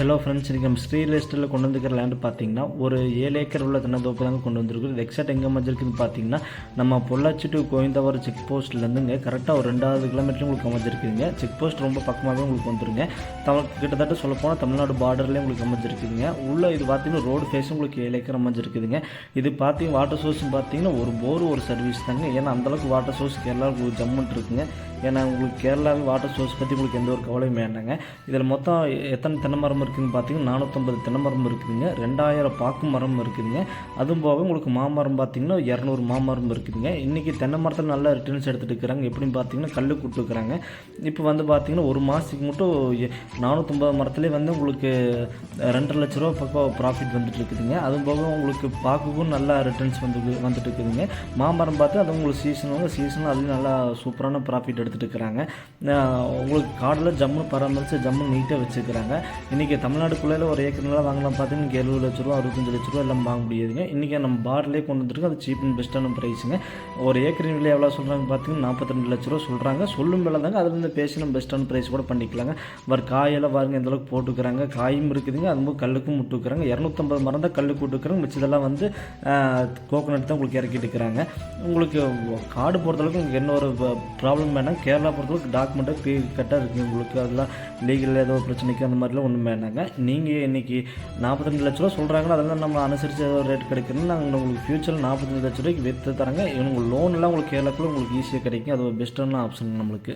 Hello friends இன்றைக்கி நம்ம ஸ்ரீ கொண்டு வந்துக்கிற லேண்டு பார்த்தீங்கன்னா ஒரு ஏழு ஏக்கர் உள்ள தென்னந்தோப்பு தாங்க கொண்டு வந்திருக்கு எக்ஸாக்ட் எங்கே அமைஞ்சிருக்குன்னு பார்த்தீங்கன்னா நம்ம பொள்ளாச்சி டு கோயந்தவரம் செக் போஸ்ட்லேருந்துங்க கரெக்டாக ஒரு ரெண்டாவது கிலோமீட்டர் உங்களுக்கு அமைஞ்சிருக்குதுங்க. செக் போஸ்ட் ரொம்ப பக்கமாகவே உங்களுக்கு வந்துருங்க. தமிழ் கிட்டத்தட்ட சொல்லப்போனால் தமிழ்நாடு பார்டர்லேயே உங்களுக்கு அமைஞ்சிருக்குதுங்க. உள்ள இது பார்த்தீங்கன்னா ரோடு ஃபேஸும் உங்களுக்கு ஏழு ஏக்கர் அமைஞ்சிருக்குதுங்க. இது பார்த்தீங்கன்னா வாட்டர் சோர்ஸ்னு பார்த்தீங்கன்னா ஒரு போர் ஒரு சர்வீஸ் தாங்க. ஏன்னா அந்தளவுக்கு வாட்டர் சோர்ஸ் கேரளாவுக்கு உங்களுக்கு ஜம்முன்ட்டு இருக்குங்க. ஏன்னா உங்களுக்கு கேரளாவில் வாட்டர் சோர்ஸ் பற்றி உங்களுக்கு எந்த ஒரு கவலையும் வேண்டாங்க. இதில் மொத்தம் எத்தனை தென்னை மரம் இருக்குதுன்னு பார்த்தீங்கன்னா நானூற்றம்பது தென்னை மரம் இருக்குதுங்க ரெண்டாயிரம் பாக்கு மரம் இருக்குதுங்க. அதுவும் போக உங்களுக்கு மாமரம் பார்த்தீங்கன்னா இரநூறு மாமரம் இருக்குதுங்க. இன்றைக்கி தென்னை மரத்தில் நல்லா ரிட்டர்ன்ஸ் எடுத்துகிட்டு இருக்கிறாங்க. எப்படின்னு பார்த்தீங்கன்னா கல் கொடுத்துருக்குறாங்க இப்போ வந்து பார்த்தீங்கன்னா ஒரு மாதத்துக்கு மட்டும் எ- நானூற்றம்பது மரத்துலேயே வந்து உங்களுக்கு ரெண்டரை லட்ச ரூபா பக்கம் ப்ராஃபிட் வந்துட்டு இருக்குதுங்க. அதுவும் போக உங்களுக்கு பாக்குக்கும் நல்லா ரிட்டர்ன்ஸ் வந்து வந்துட்டு இருக்குதுங்க. மாமரம் பார்த்து அது உங்களுக்கு சீசன் வந்து சீசன் அதுலேயும் நல்லா சூப்பரான ப்ராஃபிட் எடுத்துகிட்டு இருக்கிறாங்க. உங்களுக்கு காடில் ஜம்மு பராமரித்து ஜம்மு நீட்டாக வச்சுருக்கிறாங்க. இன்றைக்கி தமிழ்நாடுக்குள்ளே ஒரு ஏக்கர் நிலம் வாங்கலாம் பார்த்தீங்கன்னா இங்கே எழுபது லட்ச ரூபா அறுபத்தஞ்சு லட்ச ரூபா எல்லாம் வாங்க முடியாதுங்க. இன்றைக்கி நம்ம பார்லேயே கொண்டு வந்துருக்கோம். அது சீப் அண்ட் பெஸ்ட்டான ப்ரைஸுங்க ஒரு ஏக்கரின் விலை எவ்வளோ சொல்கிறாங்க பார்த்தீங்கன்னா நாற்பத்தி லட்ச ரூபா சொல்கிறாங்க சொல்லும் விலை தாங்க. அதுலேருந்து பேசி நம்ம பெஸ்ட்டான ப்ரைஸ் கூட பண்ணிக்கலாங்க. வர காயெல்லாம் பாருங்க எந்தளவுக்கு போட்டுக்கிறாங்க. காயும் இருக்குதுங்க. அதுவும் கல்லுக்கும் முட்டுக்கிறாங்க இரநூத்தம்பது மரம் தான் கல்லுக்கு விட்டுக்கிறாங்க. மிச்சதெல்லாம் வந்து கோகோனட் தான் உங்களுக்கு இறக்கிட்டு இருக்கிறாங்க. உங்களுக்கு காடு பொறுத்தளவுக்கு உங்களுக்கு என்ன ஒரு ப்ராப்ளம் வேணாம். கேரளா பொறுத்தளவுக்கு டாக்குமெண்ட்டாக கரெக்டாக கட்டாக இருக்குது உங்களுக்கு அதெல்லாம் லீகல் ஏதோ பிரச்சனைக்கு அந்த மாதிரிலாம் ஒன்றும் வேணாங்க. நீங்கள் இன்றைக்கி நாற்பத்தஞ்சு லட்ச ரூபா சொல்கிறாங்களோ அதெல்லாம் நம்ம அனுசரித்து ஏதோ ரேட் கிடைக்குதுன்னு நாங்கள் உங்களுக்கு ஃபியூச்சரில் நாற்பத்தஞ்சு லட்ச ரூபாய்க்கு விற்று தரங்க உங்களுக்கு லோன்லாம் உங்களுக்கு கேரளாக்குள்ள உங்களுக்கு ஈஸியாக கிடைக்கும். அது ஒரு பெஸ்ட்டான ஆப்ஷன் நம்மளுக்கு.